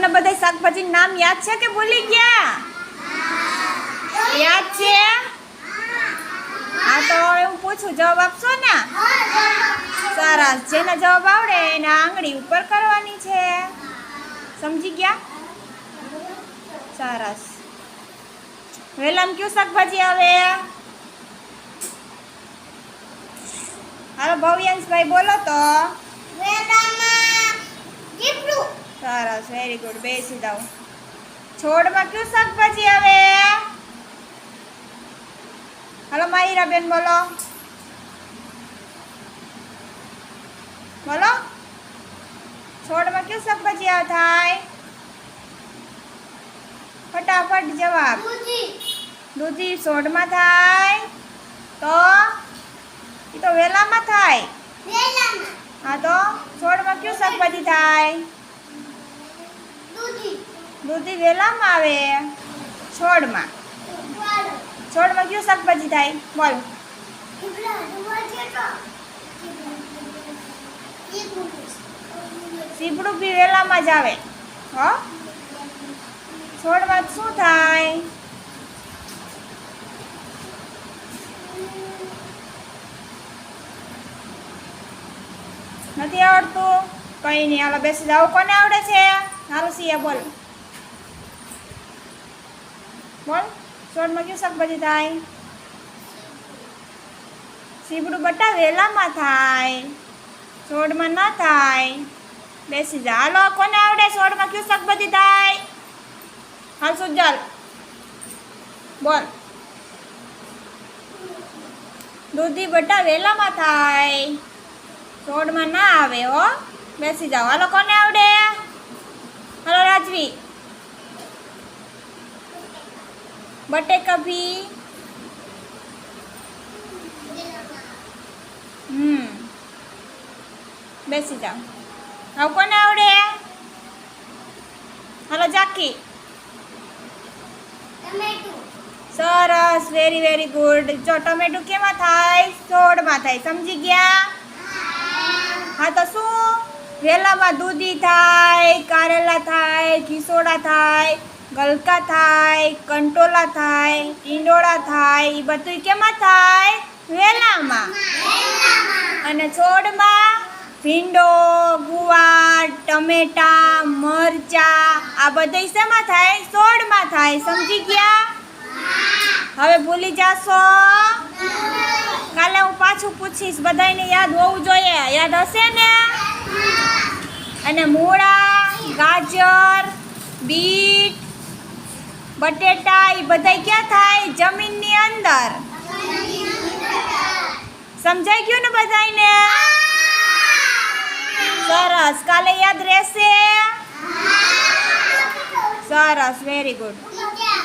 તમને બધા શાકભાજી નામ યાદ છે કે ભૂલી ગયા? યાદ છે? હા, તો હું પૂછું, જવાબ આપશો ને? સરસ જેને જવાબ આવડે એને આંગળી ઉપર કરવાની છે. સમજી ગયા? સરસ વેલામ કયું શાકભાજી આવે? હાલો, ભવ્યાંશભાઈ, બોલો તો. સરસ વેરી ગુડ બેસી દઉં છોડમાં કયું શાકભાજી આવે? હાલો માહિરાબેન બોલો. બોલો. છોડમાં કયું શાકભાજી આ થાય? ફટાફટ જવાબ. દૂધી. છોડમાં થાય તો? એ તો વેલામાં થાય. હા તો? છોડમાં કયું શાકભાજી થાય? દૂધી વેલામાં આવે? છોડમાં. છોડમાં કયું શાકભાજી થાય? બોલ. સીપડું બી વેલામાં જ આવે. હો? છોડમાં શું થાય? નથી આવડતું? કઈ નહીં. હાલો, બેસી જાઓ. કોને આવડે છે? હાલો, સિયા, બોલ. બોલ સોળમાં કયું શાકભાજી થાય? સીબડું બટા વેલામાં થાય સોળમાં ના થાય. બેસી જા. હાલો કોને આવડે? સોળમાં કયું શાકભાજી થાય? હાલ સુજલ બોલ. દૂધી બટા વેલામાં થાય. સોળમાં ના આવે, હો. બેસી જાઓ. હાલો, કોને આવડે? હાલો, રાજવી. બટેકા ભી હમ બેસી જાઓ હવે કોને આવડે હાલો જાકી સરસ વેરી વેરી ગુડ જો ટમેટું કેમાં થાય છોડમાં થાય સમજી ગયા હા તો શું વેલામાં દૂધી થાય કારેલા થાય ખીસોડા થાય ગલકા થાય, કંટોલા થાય ઈંડોળા થાય એ બધું કેમાં થાય? વેલામાં. અને છોડમાં ભીંડો, ગુવાર, ટમેટા, મરચા, આ બધા શેમાં થાય? છોડમાં થાય. સમજી ગયા? હવે ભૂલી જાશો? કાલે હું પાછું પૂછીશ બધાને યાદ હોવું જોઈએ. યાદ હશે ને? અને મૂળા, ગાજર, બીટ બટેટા એ બધા ક્યાં થાય? જમીનની અંદર. સમજાઈ ગયું ને બધાને સરસ. કાલે યાદ રહેશે? સરસ. Very good